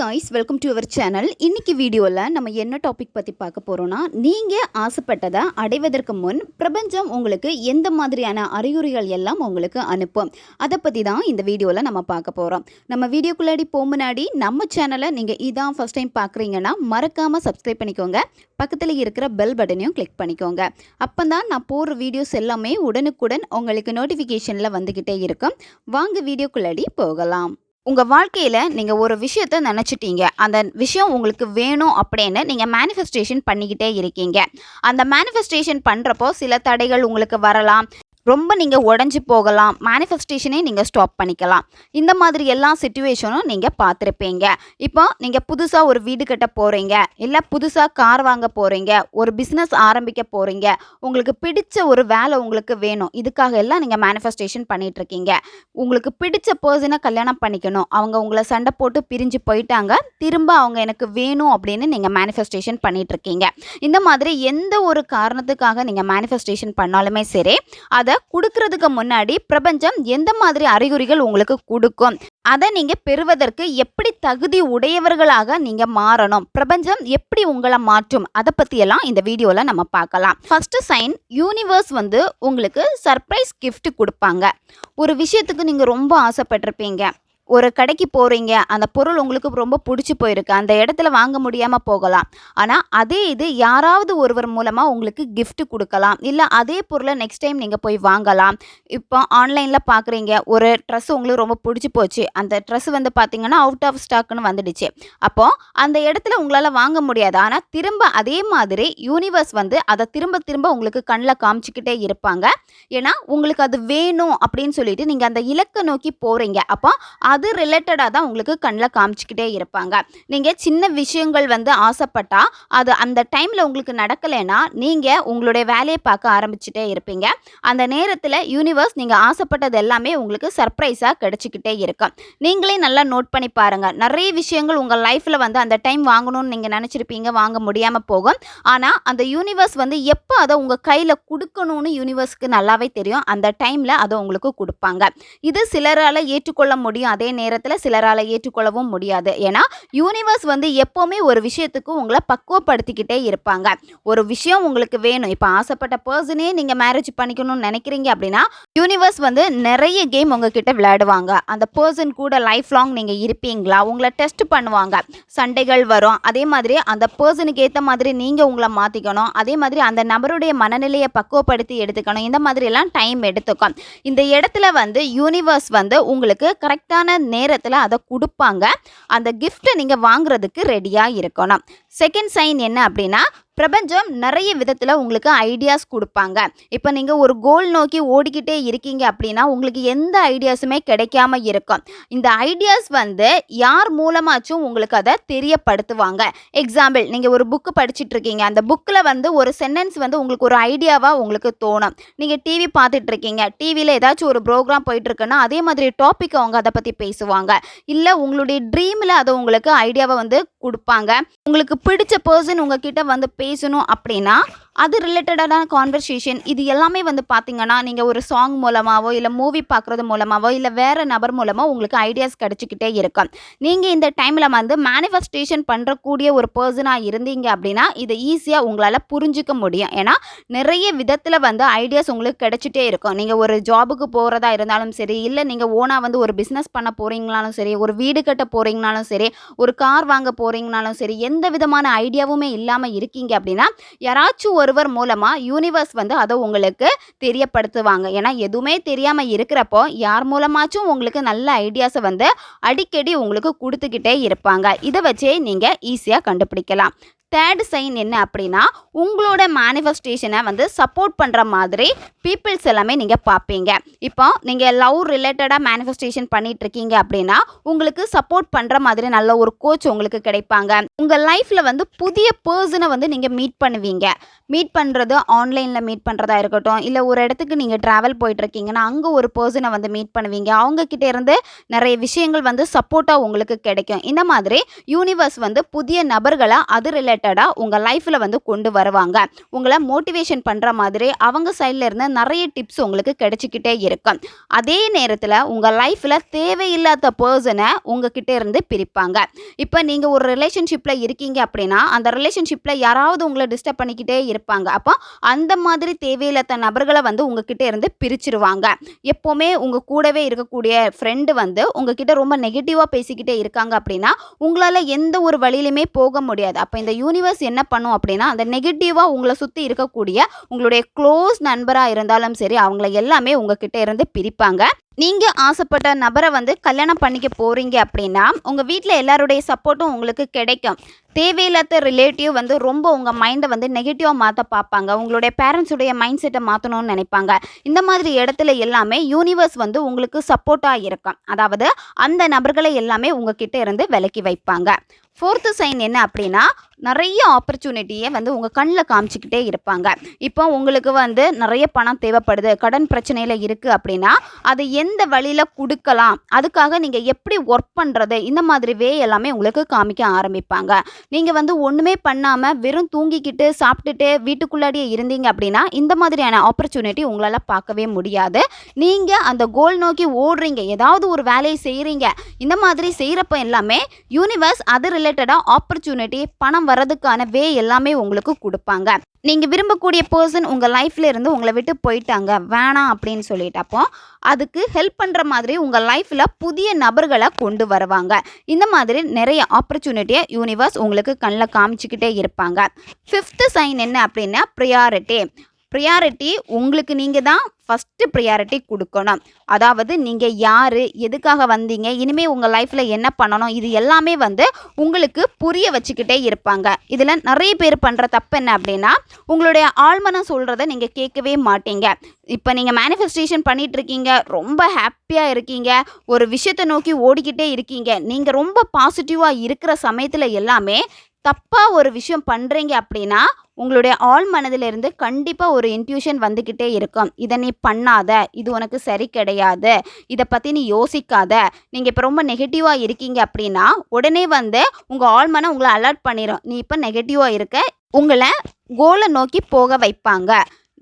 Guys welcome to our channel இன்றைக்கி வீடியோவில் நம்ம என்ன டாபிக் பற்றி பார்க்க போகிறோன்னா நீங்கள் ஆசைப்பட்டதை அடைவதற்கு முன் பிரபஞ்சம் உங்களுக்கு எந்த மாதிரியான அறிகுறிகள் எல்லாம் உங்களுக்கு அனுப்பும்? அதை பற்றி தான் இந்த வீடியோவில் நம்ம பார்க்க போகிறோம் நம்ம வீடியோக்குள்ளாடி போக முன்னாடி நம்ம சேனலை நீங்கள் இதான் ஃபஸ்ட் டைம் பார்க்குறீங்கன்னா மறக்காமல் சப்ஸ்கிரைப் பண்ணிக்கோங்க. பக்கத்தில் இருக்கிற பெல் பட்டனையும் கிளிக் பண்ணிக்கோங்க. அப்போ தான் நான் போடுற வீடியோஸ் எல்லாமே உடனுக்குடன் உங்களுக்கு நோட்டிஃபிகேஷனில் வந்துக்கிட்டே இருக்கும். வாங்க வீடியோக்குள்ளாடி போகலாம். உங்கள் வாழ்க்கையில் நீங்கள் ஒரு விஷயத்த நினச்சிட்டீங்க. அந்த விஷயம் உங்களுக்கு வேணும் அப்படின்னு நீங்கள் மேனிஃபெஸ்டேஷன் பண்ணிக்கிட்டே இருக்கீங்க. அந்த மேனிஃபெஸ்டேஷன் பண்ணுறப்போ சில தடைகள் உங்களுக்கு வரலாம். ரொம்ப நீங்கள் உடஞ்சி போகலாம். மேனிஃபெஸ்டேஷனே நீங்கள் ஸ்டாப் பண்ணிக்கலாம். இந்த மாதிரி எல்லா சுச்சுவேஷனும் நீங்கள் பார்த்துருப்பீங்க. இப்போ நீங்கள் புதுசாக ஒரு வீடு கட்ட போகிறீங்க இல்லை புதுசாக கார் வாங்க போகிறீங்க ஒரு பிஸ்னஸ் ஆரம்பிக்க போகிறீங்க உங்களுக்கு பிடிச்ச ஒரு வேலை உங்களுக்கு வேணும். இதுக்காக எல்லாம் நீங்கள் மேனிஃபெஸ்டேஷன் பண்ணிகிட்ருக்கீங்க உங்களுக்கு பிடிச்ச பர்சனை கல்யாணம் பண்ணிக்கணும். அவங்க உங்களை சண்டை போட்டு பிரிஞ்சு போயிட்டாங்க. திரும்ப அவங்க எனக்கு வேணும் அப்படின்னு நீங்கள் மேனிஃபெஸ்டேஷன் பண்ணிகிட்ருக்கீங்க இருக்கீங்க இந்த மாதிரி எந்த ஒரு காரணத்துக்காக நீங்கள் மேனிஃபெஸ்டேஷன் பண்ணாலுமே சரி அதை கொடுக்கறதுக்கு முன்னாடி பிரபஞ்சம் எந்த மாதிரி அறிகுறிகள் உங்களுக்கு கொடுக்கும்? அதை நீங்கள் பெறுவதற்கு எப்படி தகுதி உடையவர்களாக நீங்கள் மாறணும்? பிரபஞ்சம் எப்படி உங்களை மாற்றும்? அதை பற்றியெல்லாம் இந்த வீடியோவில் நம்ம பார்க்கலாம். ஃபஸ்ட்டு சைன் யூனிவர்ஸ் வந்து உங்களுக்கு சர்ப்ரைஸ் கிஃப்ட் கொடுப்பாங்க. ஒரு விஷயத்துக்கு நீங்கள் ரொம்ப ஆசைப்பட்டிருப்பீங்க. ஒரு கடைக்கு போகிறீங்க அந்த பொருள் உங்களுக்கு ரொம்ப பிடிச்சி போயிருக்கு அந்த இடத்துல வாங்க முடியாமல் போகலாம். ஆனால் அதே இது யாராவது ஒருவர் மூலமாக உங்களுக்கு கிஃப்ட்டு கொடுக்கலாம். இல்லை அதே பொருளை நெக்ஸ்ட் டைம் நீங்கள் போய் வாங்கலாம். இப்போ ஆன்லைனில் பார்க்குறீங்க ஒரு ட்ரெஸ் உங்களுக்கு ரொம்ப பிடிச்சி போச்சு. அந்த ட்ரெஸ் வந்து பார்த்தீங்கன்னா அவுட் ஆஃப் ஸ்டாக்னு வந்துடுச்சு. அப்போது அந்த இடத்துல உங்களால் வாங்க முடியாது. ஆனால் திரும்ப அதே மாதிரி யூனிவர்ஸ் வந்து அதை திரும்ப திரும்ப உங்களுக்கு கண்ணில் காமிச்சிக்கிட்டே இருப்பாங்க. ஏன்னா உங்களுக்கு அது வேணும் அப்படின்னு சொல்லிட்டு நீங்கள் அந்த இலக்கை நோக்கி போகிறீங்க அப்போ அது ரிலேட்டடாக தான் உங்களுக்கு கண்ணில் காமிச்சிக்கிட்டே இருப்பாங்க. நீங்கள் சின்ன விஷயங்கள் வந்து ஆசைப்பட்டால் அது அந்த டைமில் உங்களுக்கு நடக்கலைன்னா நீங்கள் உங்களுடைய வேலையை பார்க்க ஆரம்பிச்சுட்டே இருப்பீங்க. அந்த நேரத்தில் யூனிவர்ஸ் நீங்கள் ஆசைப்பட்டது எல்லாமே உங்களுக்கு சர்ப்ரைஸாக கிடச்சிக்கிட்டே இருக்கும். நீங்களே நல்லா நோட் பண்ணி பாருங்கள் நிறைய விஷயங்கள் உங்கள் லைஃப்பில் வந்து அந்த டைம் வாங்கணும்னு நீங்கள் நினச்சிருப்பீங்க வாங்க முடியாமல் போகும். ஆனால் அந்த யூனிவர்ஸ் வந்து எப்போ அதை உங்கள் கையில் கொடுக்கணும்னு யூனிவர்ஸ்க்கு நல்லாவே தெரியும் அந்த டைமில் அதை உங்களுக்கு கொடுப்பாங்க. இது சிலரால் ஏற்றுக்கொள்ள முடியும். அதே நேரத்தில் சிலரால் ஏற்றுக்கொள்ளவும் முடியாது. ஏன்னா யூனிவர்ஸ் வந்து எப்போவுமே ஒரு விஷயத்துக்கு உங்களை பக்குவப்படுத்திக்கிட்டே இருப்பாங்க. ஒரு விஷயம் உங்களுக்கு வேணும். இப்போ ஆசைப்பட்ட பர்சனே நீங்கள் மேரேஜ் பண்ணிக்கணும்னு நினைக்கிறீங்க அப்படின்னா யூனிவர்ஸ் வந்து நிறைய கேம் உங்ககிட்ட விளையாடுவாங்க. அந்த பர்சன் கூட லைஃப் லாங் நீங்கள் இருப்பீங்களா? உங்களை டெஸ்ட் பண்ணுவாங்க. சண்டைகள் வரும். அதே மாதிரி அந்த பர்சனுக்கு ஏற்ற மாதிரி நீங்கள் உங்களை மாற்றிக்கணும் அதே மாதிரி அந்த நபருடைய மனநிலையை பக்குவப்படுத்தி எடுத்துக்கணும். இந்த மாதிரிலாம் டைம் எடுத்துக்கும். இந்த இடத்துல வந்து யூனிவர்ஸ் வந்து உங்களுக்கு கரெக்டான நேரத்தில் அதை கொடுப்பாங்க. அந்த கிஃப்ட்டை நீங்கள் வாங்குறதுக்கு ரெடியாக இருக்கணும். செகண்ட் சைன் என்ன அப்படின்னா பிரபஞ்சம் நிறைய விதத்தில் உங்களுக்கு ஐடியாஸ் கொடுப்பாங்க. இப்போ நீங்கள் ஒரு கோல் நோக்கி ஓடிக்கிட்டே இருக்கீங்க அப்படின்னா உங்களுக்கு எந்த ஐடியாஸுமே கிடைக்காம இருக்கும். இந்த ஐடியாஸ் வந்து யார் மூலமாச்சும் உங்களுக்கு அதை தெரியப்படுத்துவாங்க. எக்ஸாம்பிள் நீங்கள் ஒரு புக்கு படிச்சுட்டு இருக்கீங்க. அந்த புக்கில் வந்து ஒரு சென்டென்ஸ் வந்து உங்களுக்கு ஒரு ஐடியாவாக உங்களுக்கு தோணும். நீங்கள் டிவி பார்த்துட்டு இருக்கீங்க. டிவியில் ஏதாச்சும் ஒரு ப்ரோக்ராம் போயிட்டுருக்குன்னா அதே மாதிரி டாபிக் அவங்க அதை பற்றி பேசுவாங்க. இல்லை உங்களுடைய ட்ரீமில் அதை உங்களுக்கு ஐடியாவை வந்து கொடுப்பாங்க. உங்களுக்கு பிடிச்ச பர்சன் உங்ககிட்ட வந்து பேசணும் அப்படின்னா அது ரிலேட்டடான கான்வர்சேஷன் இது எல்லாமே வந்து பார்த்திங்கன்னா நீங்கள் ஒரு சாங் மூலமாகவோ இல்லை மூவி பார்க்குறது மூலமாகவோ இல்லை வேறு நபர் மூலமாக உங்களுக்கு ஐடியாஸ் கிடச்சிக்கிட்டே இருக்கும். நீங்கள் இந்த டைமில் வந்து மேனிஃபெஸ்டேஷன் பண்ணுறக்கூடிய ஒரு பர்சனாக இருந்தீங்க அப்படின்னா இதை ஈஸியாக உங்களால் புரிஞ்சிக்க முடியும். ஏன்னா நிறைய விதத்தில் வந்து ஐடியாஸ் உங்களுக்கு கிடைச்சிட்டே இருக்கும். நீங்கள் ஒரு ஜாபுக்கு போகிறதா இருந்தாலும் சரி இல்லை நீங்கள் ஓனாக வந்து ஒரு பிஸ்னஸ் பண்ண போகிறீங்களாலும் சரி ஒரு வீடு கட்ட போகிறீங்கனாலும் சரி ஒரு கார் வாங்க போகிறீங்கனாலும் சரி எந்த விதமான ஐடியாவுமே இல்லாமல் இருக்கீங்க அப்படின்னா யாராச்சும் ஒருவர் மூலமாக யூனிவர்ஸ் வந்து அதை உங்களுக்கு தெரியப்படுத்துவாங்க. ஏன்னா எதுவுமே தெரியாமல் இருக்கிறப்போ யார் மூலமாச்சும் உங்களுக்கு நல்ல ஐடியாஸை வந்து அடிக்கடி உங்களுக்கு கொடுத்துக்கிட்டே இருப்பாங்க. இதை வச்சே நீங்கள் ஈஸியாக கண்டுபிடிக்கலாம். தேர்ட் சைன் என்ன அப்படின்னா உங்களோட மேனிஃபெஸ்டேஷனை வந்து சப்போர்ட் பண்ணுற மாதிரி பீப்புள்ஸ் எல்லாமே நீங்கள் பார்ப்பீங்க. இப்போ நீங்கள் லவ் ரிலேட்டடாக மேனிஃபெஸ்டேஷன் பண்ணிட்டு இருக்கீங்க அப்படின்னா உங்களுக்கு சப்போர்ட் பண்ணுற மாதிரி நல்ல ஒரு கோச் உங்களுக்கு கிடைப்பாங்க. உங்கள் லைஃப்பில் வந்து புதிய பர்சனை வந்து நீங்கள் மீட் பண்ணுவீங்க. மீட் பண்ணுறது ஆன்லைனில் மீட் பண்ணுறதா இருக்கட்டும் இல்லை ஒரு இடத்துக்கு நீங்கள் ட்ராவல் போயிட்டுருக்கீங்கன்னா அங்கே ஒரு பர்சனை வந்து மீட் பண்ணுவீங்க. அவங்கக்கிட்ட இருந்து நிறைய விஷயங்கள் வந்து சப்போர்ட்டாக உங்களுக்கு கிடைக்கும். இந்த மாதிரி யூனிவர்ஸ் வந்து புதிய நபர்களை அது ரிலேட்டட் ரிலேட்டடாக உங்கள் லைஃப்பில் வந்து கொண்டு வருவாங்க. உங்களை மோட்டிவேஷன் பண்ணுற மாதிரி அவங்க சைடில் இருந்து நிறைய டிப்ஸ் உங்களுக்கு கிடைச்சிக்கிட்டே இருக்கும் அதே நேரத்தில் உங்கள் லைஃப்பில் தேவையில்லாத பர்சனை உங்ககிட்ட இருந்து பிரிப்பாங்க. இப்போ நீங்கள் ஒரு ரிலேஷன்ஷிப்பில் இருக்கீங்க அப்படின்னா அந்த ரிலேஷன்ஷிப்பில் யாராவது உங்களை டிஸ்டர்ப் பண்ணிக்கிட்டே இருப்பாங்க. அப்போ அந்த மாதிரி தேவையில்லாத நபர்களை வந்து உங்ககிட்ட இருந்து பிரிச்சிருவாங்க. எப்போவுமே உங்கள் கூடவே இருக்கக்கூடிய ஃப்ரெண்டு வந்து உங்ககிட்ட ரொம்ப நெகட்டிவாக பேசிக்கிட்டே இருக்காங்க அப்படின்னா உங்களால் எந்த ஒரு வழியிலுமே போக முடியாது. அப்போ இந்த யூனிவர்ஸ் என்ன பண்ணும் அப்படின்னா அந்த நெகட்டிவாக உங்களை சுற்றி இருக்கக்கூடிய உங்களுடைய க்ளோஸ் நண்பராக இருந்தாலும் சரி அவங்கள எல்லாமே உங்ககிட்ட இருந்து பிரிப்பாங்க. நீங்கள் ஆசைப்பட்ட நபரை வந்து கல்யாணம் பண்ணிக்க போகிறீங்க அப்படின்னா உங்கள் வீட்டில் எல்லாருடைய சப்போர்ட்டும் உங்களுக்கு கிடைக்கும். தேவையில்லாத ரிலேட்டிவ் வந்து ரொம்ப உங்கள் மைண்டை வந்து நெகட்டிவாக மாற்ற பார்ப்பாங்க. உங்களுடைய பேரண்ட்ஸுடைய மைண்ட் செட்டை மாற்றணும்னு நினைப்பாங்க. இந்த மாதிரி இடத்துல எல்லாமே யூனிவர்ஸ் வந்து உங்களுக்கு சப்போர்ட்டாக இருக்கும். அதாவது அந்த நபர்களை எல்லாமே உங்ககிட்ட இருந்து விலக்கி வைப்பாங்க. ஃபோர்த்து சைன் என்ன அப்படின்னா நிறைய ஆப்பர்ச்சுனிட்டியை வந்து உங்கள் கண்ணில் காமிச்சிக்கிட்டே இருப்பாங்க. இப்போ உங்களுக்கு வந்து நிறைய பணம் தேவைப்படுது கடன் பிரச்சனையில் இருக்குது அப்படின்னா அதை எந்த வழியில் கொடுக்கலாம்? அதுக்காக நீங்கள் எப்படி ஒர்க் பண்ணுறது இந்த மாதிரி வே எல்லாமே உங்களுக்கு காமிக்க ஆரம்பிப்பாங்க. நீங்கள் வந்து ஒன்றுமே பண்ணாமல் வெறும் தூங்கிக்கிட்டு சாப்பிட்டுட்டு வீட்டுக்குள்ளாடியே இருந்தீங்க அப்படின்னா இந்த மாதிரியான ஆப்பர்ச்சுனிட்டி உங்களால் பார்க்கவே முடியாது. நீங்கள் அந்த கோல் நோக்கி ஓடுறீங்க. ஏதாவது ஒரு வேலையை செய்கிறீங்க இந்த மாதிரி செய்கிறப்ப எல்லாமே யூனிவர்ஸ் அது ரிலேட்டடாக ஆப்பர்ச்சுனிட்டி பணம் வர்றதுக்கான வே எல்லாமே உங்களுக்கு கொடுப்பாங்க. நீங்கள் விரும்பக்கூடிய பர்சன் உங்கள் லைஃப்பில் இருந்து உங்களை விட்டு போயிட்டாங்க வேணாம் அப்படின்னு சொல்லிட்டு அப்போ அதுக்கு ஹெல்ப் பண்ணுற மாதிரி உங்கள் லைஃப்பில் புதிய நபர்களை கொண்டு வருவாங்க. இந்த மாதிரி நிறைய ஆப்பர்ச்சுனிட்டியை யூனிவர்ஸ் உங்களுக்கு கண்ணில் காமிச்சிக்கிட்டே இருப்பாங்க. ஃபிஃப்த்து சைன் என்ன அப்படின்னா ப்ரியாரிட்டி ப்ரியாரிட்டி உங்களுக்கு நீங்கள் தான் ஃபஸ்ட்டு ப்ரியாரிட்டி கொடுக்கணும். அதாவது நீங்கள் யார் எதுக்காக வந்தீங்க இனிமேல் உங்கள் லைஃப்பில் என்ன பண்ணணும் இது எல்லாமே வந்து உங்களுக்கு புரிய வச்சுக்கிட்டே இருப்பாங்க. இதில் நிறைய பேர் பண்ணுற தப்பு என்ன அப்படின்னா உங்களுடைய ஆழ்மனம் சொல்கிறத நீங்கள் கேட்கவே மாட்டீங்க. இப்போ நீங்கள் மேனிஃபெஸ்டேஷன் பண்ணிகிட்ருக்கீங்க இருக்கீங்க ரொம்ப ஹாப்பியாக இருக்கீங்க ஒரு விஷயத்தை நோக்கி ஓடிக்கிட்டே இருக்கீங்க நீங்கள் ரொம்ப பாசிட்டிவாக இருக்கிற சமயத்தில் எல்லாமே தப்பாக ஒரு விஷயம் பண்ணுறீங்க அப்படின்னா உங்களுடைய ஆழ் மனதிலிருந்து கண்டிப்பாக ஒரு இன்ட்யூஷன் வந்துக்கிட்டே இருக்கும். இதை நீ பண்ணாத இது உனக்கு சரி கிடையாது இதை பற்றி நீ யோசிக்காத நீங்கள் இப்போ ரொம்ப நெகட்டிவாக இருக்கீங்க அப்படின்னா உடனே வந்து உங்கள் ஆள் மனம் உங்களை அலர்ட் பண்ணிடும் நீ இப்போ நெகட்டிவாக இருக்க உங்களை கோலை நோக்கி போக வைப்பாங்க.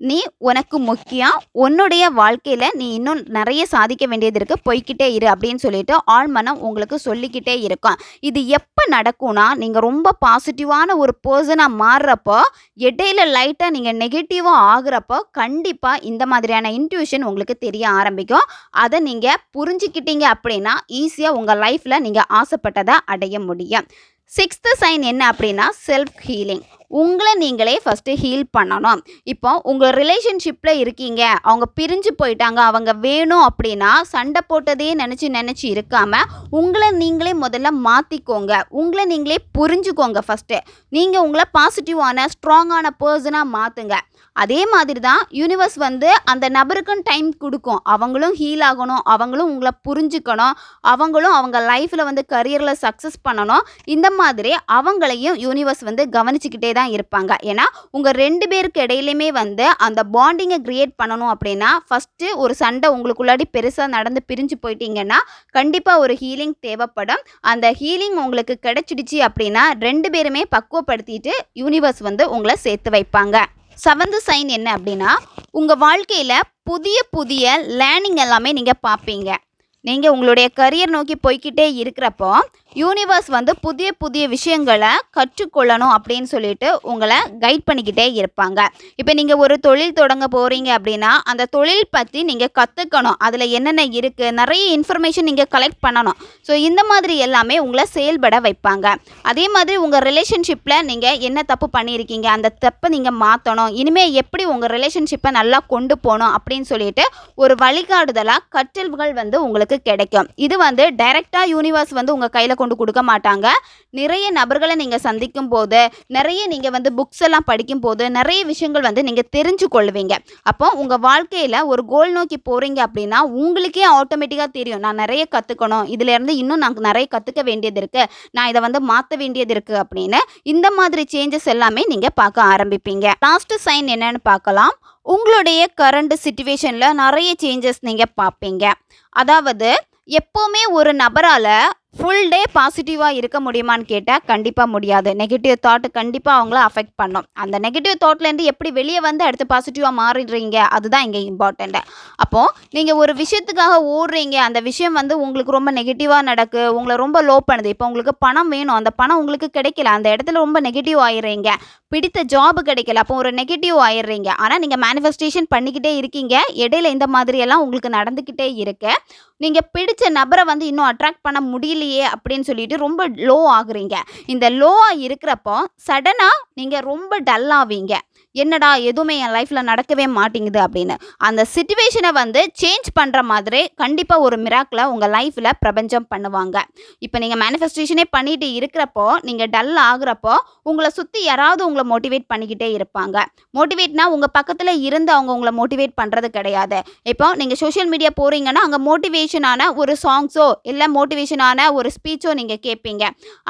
நீ உனக்கு முக்கியம் உன்னுடைய வாழ்க்கையில் நீ இன்னும் நிறைய சாதிக்க வேண்டியது இருக்குது போய்கிட்டே இரு அப்படின்னு சொல்லிட்டு ஆழ்மனம் உங்களுக்கு சொல்லிக்கிட்டே இருக்கும். இது எப்போ நடக்கும்னா நீங்கள் ரொம்ப பாசிட்டிவான ஒரு பர்சனாக மாறுறப்போ இடையில லைட்டாக நீங்கள் நெகட்டிவாக ஆகுறப்போ கண்டிப்பாக இந்த மாதிரியான இன்ட்யூஷன் உங்களுக்கு தெரிய ஆரம்பிக்கும். அதை நீங்கள் புரிஞ்சுக்கிட்டீங்க அப்படின்னா ஈஸியாக உங்கள் லைஃப்பில் நீங்கள் ஆசைப்பட்டதை அடைய முடியும். சிக்ஸ்த்து சைன் என்ன அப்படின்னா செல்ஃப் ஹீலிங் உங்களை நீங்களே ஃபஸ்ட்டு ஹீல் பண்ணணும். இப்போ உங்கள் ரிலேஷன்ஷிப்பில் இருக்கீங்க. அவங்க பிரிஞ்சு போயிட்டாங்க. அவங்க வேணும் அப்படின்னா சண்டை போட்டதே நினச்சி நினச்சி இருக்காமல் உங்களை நீங்களே முதல்ல மாற்றிக்கோங்க உங்களை நீங்களே புரிஞ்சுக்கோங்க ஃபஸ்ட்டு நீங்கள் உங்களை பாசிட்டிவான ஸ்ட்ராங்கான பர்சனாக மாற்றுங்க அதே மாதிரி தான் யூனிவர்ஸ் வந்து அந்த நபருக்குன்னு டைம் கொடுக்கும். அவங்களும் ஹீல் ஆகணும் அவங்களும் உங்களை புரிஞ்சுக்கணும் அவங்களும் அவங்க லைஃப்பில் வந்து கரியரில் சக்ஸஸ் பண்ணணும். இந்த மாதிரி அவங்களையும் யூனிவர்ஸ் வந்து கவனிச்சுக்கிட்டே தான் இருப்பாங்க. ஏன்னா உங்கள் ரெண்டு பேருக்கு இடையிலையுமே வந்து அந்த பாண்டிங்கை க்ரியேட் பண்ணணும் அப்படின்னா ஃபஸ்ட்டு ஒரு சண்டை உங்களுக்குள்ளாடி பெருசாக நடந்து பிரிஞ்சு போயிட்டீங்கன்னா கண்டிப்பாக ஒரு ஹீலிங் தேவைப்படும். அந்த ஹீலிங் உங்களுக்கு கிடைச்சிடுச்சு அப்படின்னா ரெண்டு பேருமே பக்குவப்படுத்திட்டு யூனிவர்ஸ் வந்து உங்களை சேர்த்து வைப்பாங்க. செவன்த் சைன் என்ன அப்படின்னா உங்கள் வாழ்க்கையில் புதிய புதிய லேர்னிங் எல்லாமே நீங்கள் பார்ப்பீங்க. நீங்கள் உங்களுடைய கரியர் நோக்கி போய்கிட்டே இருக்கிறப்போ யூனிவர்ஸ் வந்து புதிய புதிய விஷயங்களை கற்றுக்கொள்ளணும் அப்படின்னு சொல்லிட்டு உங்களை கைட் பண்ணிக்கிட்டே இருப்பாங்க. இப்போ நீங்கள் ஒரு தொழில் தொடங்க போகிறீங்க அப்படின்னா அந்த தொழில் பற்றி நீங்கள் கற்றுக்கணும் அதில் என்னென்ன இருக்குது நிறைய இன்ஃபர்மேஷன் நீங்கள் கலெக்ட் பண்ணணும். ஸோ இந்த மாதிரி எல்லாமே உங்களை செயல்பட வைப்பாங்க. அதே மாதிரி உங்கள் ரிலேஷன்ஷிப்பில் நீங்கள் என்ன தப்பு பண்ணியிருக்கீங்க? அந்த தப்பை நீங்கள் மாற்றணும் இனிமேல் எப்படி உங்கள் ரிலேஷன்ஷிப்பை நல்லா கொண்டு போகணும் அப்படின்னு சொல்லிட்டு ஒரு வழிகாட்டுதலாக கற்றல்கள் வந்து உங்களுக்கு கிடைக்கும். இது வந்து டைரெக்டாக யூனிவர்ஸ் வந்து உங்கள் கையில் கொண்டு கொடுக்க மாட்டாங்க. நிறைய நபர்களை நீங்கள் சந்திக்கும் போது நிறைய நீங்கள் வந்து புக்ஸ் எல்லாம் படிக்கும் போது நிறைய விஷயங்கள் வந்து நீங்கள் தெரிஞ்சு கொள்வீங்க. அப்போ உங்கள் வாழ்க்கையில் ஒரு கோல் நோக்கி போகிறீங்க அப்படின்னா உங்களுக்கே ஆட்டோமேட்டிக்காக தெரியும். நான் நிறைய கற்றுக்கணும் இதுலேருந்து இன்னும் நான் நிறைய கற்றுக்க வேண்டியது இருக்குது நான் இதை வந்து மாற்ற வேண்டியது இருக்குது அப்படின்னு இந்த மாதிரி சேஞ்சஸ் எல்லாமே நீங்கள் பார்க்க ஆரம்பிப்பீங்க. லாஸ்ட் சைன் என்னன்னு பார்க்கலாம். உங்களுடைய கரண்ட் சுச்சுவேஷனில் நிறைய சேஞ்சஸ் நீங்கள் பார்ப்பீங்க. அதாவது எப்போவுமே ஒரு நபரால் ஃபுல் டே பாசிட்டிவாக இருக்க முடியுமான்னு கேட்டால் கண்டிப்பாக முடியாது. நெகட்டிவ் தாட் கண்டிப்பாக அவங்கள அஃபெக்ட் பண்ணும். அந்த நெகட்டிவ் தாட்லேருந்து எப்படி வெளியே வந்து அடுத்து பாசிட்டிவாக மாறிடுறீங்க? அதுதான் இங்கே இம்பார்ட்டண்ட்டு அப்போது நீங்கள் ஒரு விஷயத்துக்காக ஓடுறீங்க. அந்த விஷயம் வந்து உங்களுக்கு ரொம்ப நெகட்டிவாக நடக்கு. உங்களை ரொம்ப லோ பண்ணுது. இப்போ உங்களுக்கு பணம் வேணும். அந்த பணம் உங்களுக்கு கிடைக்கல. அந்த இடத்துல ரொம்ப நெகட்டிவ் ஆயிடுறீங்க. பிடித்த ஜாப் கிடைக்கல. அப்போ ஒரு நெகட்டிவ் ஆயிடுறீங்க. ஆனால் நீங்கள் மேனிஃபெஸ்டேஷன் பண்ணிக்கிட்டே இருக்கீங்க. இடையில இந்த மாதிரியெல்லாம் உங்களுக்கு நடந்துக்கிட்டே இருக்கு. நீங்கள் பிடிச்ச நபரை வந்து இன்னும் அட்ராக்ட் பண்ண முடியல முடியலையே அப்படின்னு சொல்லிட்டு ரொம்ப லோ ஆகுறீங்க. இந்த லோவாக இருக்கிறப்போ சடனாக நீங்கள் ரொம்ப டல்லாவீங்க என்னடா எதுவுமே என் லைஃப்பில் நடக்கவே மாட்டேங்குது அப்படின்னு. அந்த சுச்சுவேஷனை வந்து சேஞ்ச் பண்ணுற மாதிரி கண்டிப்பாக ஒரு மிராக்கில் உங்கள் லைஃப்பில் பிரபஞ்சம் பண்ணுவாங்க. இப்போ நீங்கள் மேனிஃபெஸ்டேஷனே பண்ணிட்டு இருக்கிறப்போ நீங்கள் டல் ஆகுறப்போ உங்களை சுற்றி யாராவது உங்களை மோட்டிவேட் பண்ணிக்கிட்டே இருப்பாங்க. மோட்டிவேட்னா உங்கள் பக்கத்தில் இருந்து அவங்க உங்களை மோட்டிவேட் பண்ணுறது கிடையாது. இப்போ நீங்கள் சோஷியல் மீடியா போகிறீங்கன்னா அங்கே மோட்டிவேஷனான ஒரு சாங்ஸோ இல்லை மோட்டிவேஷனான ஒரு ஸ்பீச்சோ நீங்கள் கேட்பீங்க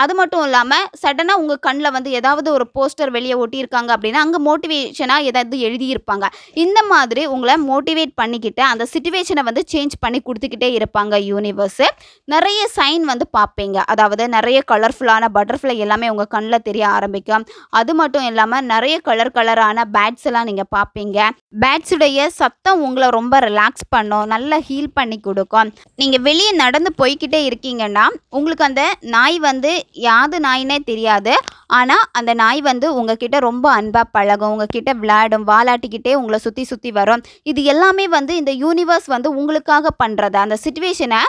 அது மட்டும் இல்லாமல் சடனாக உங்கள் கண்ணில் வந்து ஏதாவது ஒரு போஸ்டர் வெளியே ஒட்டியிருக்காங்க அப்படின்னா அங்கே மோட்டிவேஷனாக ஏதாவது எழுதியிருப்பாங்க. இந்த மாதிரி உங்களை மோட்டிவேட் பண்ணிக்கிட்டு அந்த சுச்சுவேஷனை வந்து சேஞ்ச் பண்ணி கொடுத்துக்கிட்டே இருப்பாங்க யூனிவர்ஸு நிறைய சைன் வந்து பார்ப்பீங்க. அதாவது நிறைய கலர்ஃபுல்லான பட்டர்ஃப்ளை எல்லாமே உங்கள் கண்ணில் தெரிய ஆரம்பிக்கும். அது மட்டும் இல்லாமல் நிறைய கலர் கலரான பேட்ஸ் எல்லாம் நீங்கள் பார்ப்பீங்க. பேட்ஸுடைய சத்தம் உங்களை ரொம்ப ரிலாக்ஸ் பண்ணும். நல்லா ஹீல் பண்ணி கொடுக்கும். நீங்கள் வெளியே நடந்து போய்கிட்டே இருக்கீங்கன்னா உங்களுக்கு அந்த நாய் வந்து யாது நாயினே தெரியாது. ஆனால் அந்த நாய் வந்து உங்ககிட்ட ரொம்ப அன்பாக பழகும். உங்ககிட்ட விளையாடும் வாலாட்டிக்கிட்டே உங்களை சுற்றி சுற்றி வரும். இது எல்லாமே வந்து இந்த யூனிவர்ஸ் வந்து உங்களுக்காக பண்ணுறது அந்த சுச்சுவேஷனை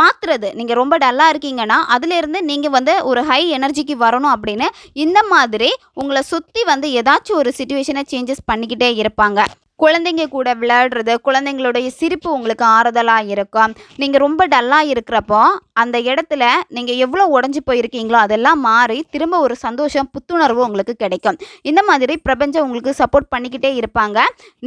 மாற்றுறது நீங்கள் ரொம்ப டல்லாக இருக்கீங்கன்னா அதுலேருந்து நீங்கள் வந்து ஒரு ஹை எனர்ஜிக்கு வரணும் அப்படின்னு இந்த மாதிரி உங்களை சுற்றி வந்து ஏதாச்சும் ஒரு சுச்சுவேஷனை சேஞ்சஸ் பண்ணிக்கிட்டே இருப்பாங்க. குழந்தைங்க கூட விளையாடுறது குழந்தைங்களுடைய சிரிப்பு உங்களுக்கு ஆறுதலாக இருக்கும் நீங்கள் ரொம்ப டல்லாக இருக்கிறப்போ அந்த இடத்துல நீங்கள் எவ்வளோ உடஞ்சி போயிருக்கீங்களோ அதெல்லாம் மாறி திரும்ப ஒரு சந்தோஷம் புத்துணர்வு உங்களுக்கு கிடைக்கும். இந்த மாதிரி பிரபஞ்சம் உங்களுக்கு சப்போர்ட் பண்ணிக்கிட்டே இருப்பாங்க.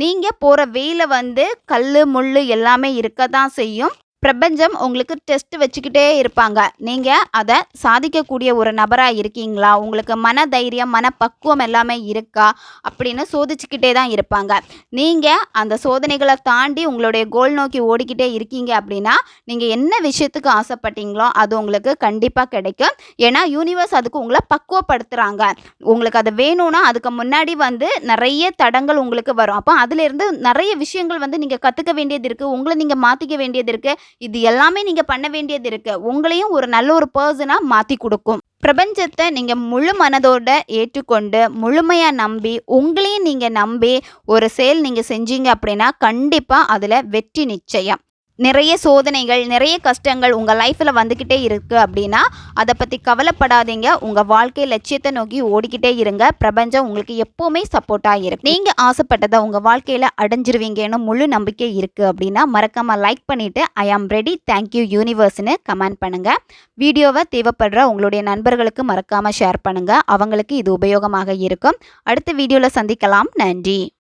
நீங்கள் போகிற வெயில வந்து கல் முள் எல்லாமே இருக்க தான் செய்யும். பிரபஞ்சம் உங்களுக்கு டெஸ்ட் வச்சுக்கிட்டே இருப்பாங்க. நீங்கள் அதை சாதிக்கக்கூடிய ஒரு நபராக இருக்கீங்களா? உங்களுக்கு மன தைரியம் மன பக்குவம் எல்லாமே இருக்கா? அப்படின்னு சோதிச்சுக்கிட்டே தான் இருப்பாங்க. நீங்கள் அந்த சோதனைகளை தாண்டி உங்களுடைய கோல் நோக்கி ஓடிக்கிட்டே இருக்கீங்க அப்படின்னா நீங்கள் என்ன விஷயத்துக்கு ஆசைப்பட்டீங்களோ அது உங்களுக்கு கண்டிப்பாக கிடைக்கும். ஏன்னா யூனிவர்ஸ் அதுக்கு உங்களை பக்குவப்படுத்துகிறாங்க உங்களுக்கு அது வேணும்னா அதுக்கு முன்னாடி வந்து நிறைய தடங்கள் உங்களுக்கு வரும். அப்போ அதுலேருந்து நிறைய விஷயங்கள் வந்து நீங்கள் கற்றுக்க வேண்டியது இருக்குது உங்களை நீங்கள் மாற்றிக்க வேண்டியது இருக்குது இது எல்லாமே நீங்கள் பண்ண வேண்டியது இருக்குது உங்களையும் ஒரு நல்ல ஒரு பர்சனாக மாற்றி கொடுக்கும். பிரபஞ்சத்தை நீங்கள் முழு மனதோட ஏற்றுக்கொண்டு முழுமையாக நம்பி உங்களையும் நீங்கள் நம்பி ஒரு செயல் நீங்கள் செஞ்சீங்க அப்படின்னா கண்டிப்பாக அதில் வெற்றி நிச்சயம். நிறைய சோதனைகள் நிறைய கஷ்டங்கள் உங்கள் லைஃப்பில் வந்துக்கிட்டே இருக்குது அப்படின்னா அதை பற்றி கவலைப்படாதீங்க. உங்கள் வாழ்க்கை லட்சியத்தை நோக்கி ஓடிக்கிட்டே இருங்க. பிரபஞ்சம் உங்களுக்கு எப்போவுமே சப்போர்ட்டாக இருக்கும் நீங்கள் ஆசைப்பட்டதை உங்கள் வாழ்க்கையில் அடைஞ்சிருவீங்கன்னு முழு நம்பிக்கை இருக்குது அப்படின்னா மறக்காமல் லைக் பண்ணிவிட்டு ஐ ஆம் ரெடி தேங்க்யூ யூனிவர்ஸ்னு கமெண்ட் பண்ணுங்கள் வீடியோவை தேவைப்படுற உங்களுடைய நண்பர்களுக்கு மறக்காமல் ஷேர் பண்ணுங்கள் அவங்களுக்கு இது உபயோகமாக இருக்கும். அடுத்த வீடியோவில் சந்திக்கலாம். நன்றி.